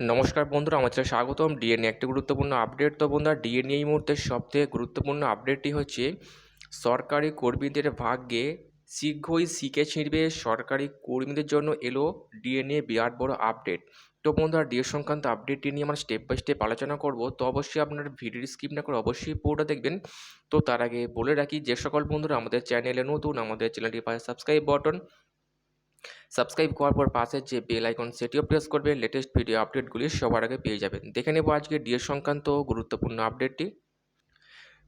নমস্কার বন্ধুরা, আমার চ্যানেলে স্বাগতম। ডিএনএ একটি গুরুত্বপূর্ণ আপডেট তো বন্ধুরা ডিএনএ এই মুহূর্তে সবথেকে গুরুত্বপূর্ণ আপডেটটি হচ্ছে, সরকারি কর্মীদের ভাগ্যে শীঘ্রই শিখে ছিঁড়বে। সরকারি কর্মীদের জন্য এলো ডিএনএ বিরাট বড় আপডেট তো বন্ধুরা ডিএ সংক্রান্ত আপডেটটি নিয়ে আমরা স্টেপ বাই স্টেপ আলোচনা করব। তো অবশ্যই আপনারা ভিডিওটি স্কিপ না করে অবশ্যই পুরোটা দেখবেন। তো তার আগে বলে রাখি, যে সকল বন্ধুরা আমাদের চ্যানেলে নতুন, আমাদের চ্যানেলটি পাশে সাবস্ক্রাইব বটন সাবস্ক্রাইব করার পর পাশে যে বেল আইকন সেটিও প্রেস করবে। লেটেস্ট ভিডিও আপডেটগুলি সবার আগে পেয়ে যাবেন। দেখে নেব আজকে ডিএ সংক্রান্ত গুরুত্বপূর্ণ আপডেটটি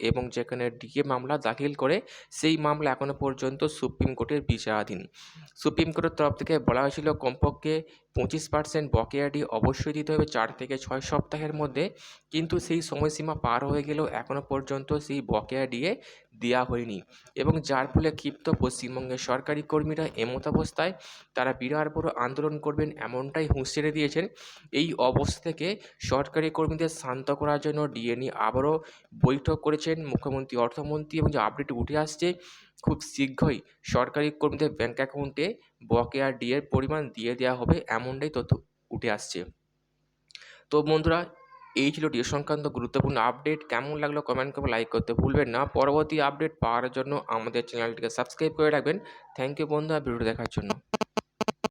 এবং যেখানে ডিএ মামলা দাখিল করে সেই মামলা এখনও পর্যন্ত সুপ্রিম কোর্টের বিচারাধীন। সুপ্রিম কোর্টের তরফ থেকে বলা হয়েছিল কমপক্ষে পঁচিশ পার্সেন্ট বকেয়াটি অবশ্যই দিতে হবে চার থেকে ছয় সপ্তাহের মধ্যে। কিন্তু সেই সময়সীমা পার হয়ে গেলেও এখনও পর্যন্ত সেই বকেয়া দিয়ে দেওয়া হয়নি। এবং যার ফলে ক্ষিপ্ত পশ্চিমবঙ্গের সরকারি কর্মীরা এমত অবস্থায় তারা বিরাট বড় আন্দোলন করবেন এমনটাই হুঁশিয়ারি দিয়েছেন। এই অবস্থা থেকে সরকারি কর্মীদের শান্ত করার জন্য ডিএনই আবারও বৈঠক করেছেন মুখ্যমন্ত্রী, অর্থমন্ত্রী এবং যে আপডেট উঠে আসছে খুব শীঘ্রই সরকারি কর্মীদের ব্যাঙ্ক অ্যাকাউন্টে বকেয়া ডিএর পরিমাণ দিয়ে দেওয়া হবে এমনটাই তথ্য উঠে আসছে। তো বন্ধুরা, এই ছিল ডিএ সংক্রান্ত গুরুত্বপূর্ণ আপডেট কেমন লাগল কমেন্ট করে লাইক করতে ভুলবেন না। পরবর্তী আপডেট পাওয়ার জন্য আমাদের চ্যানেলটিকে সাবস্ক্রাইব করে রাখবেন। থ্যাংক ইউ বন্ধুরা ভিডিও দেখার জন্য।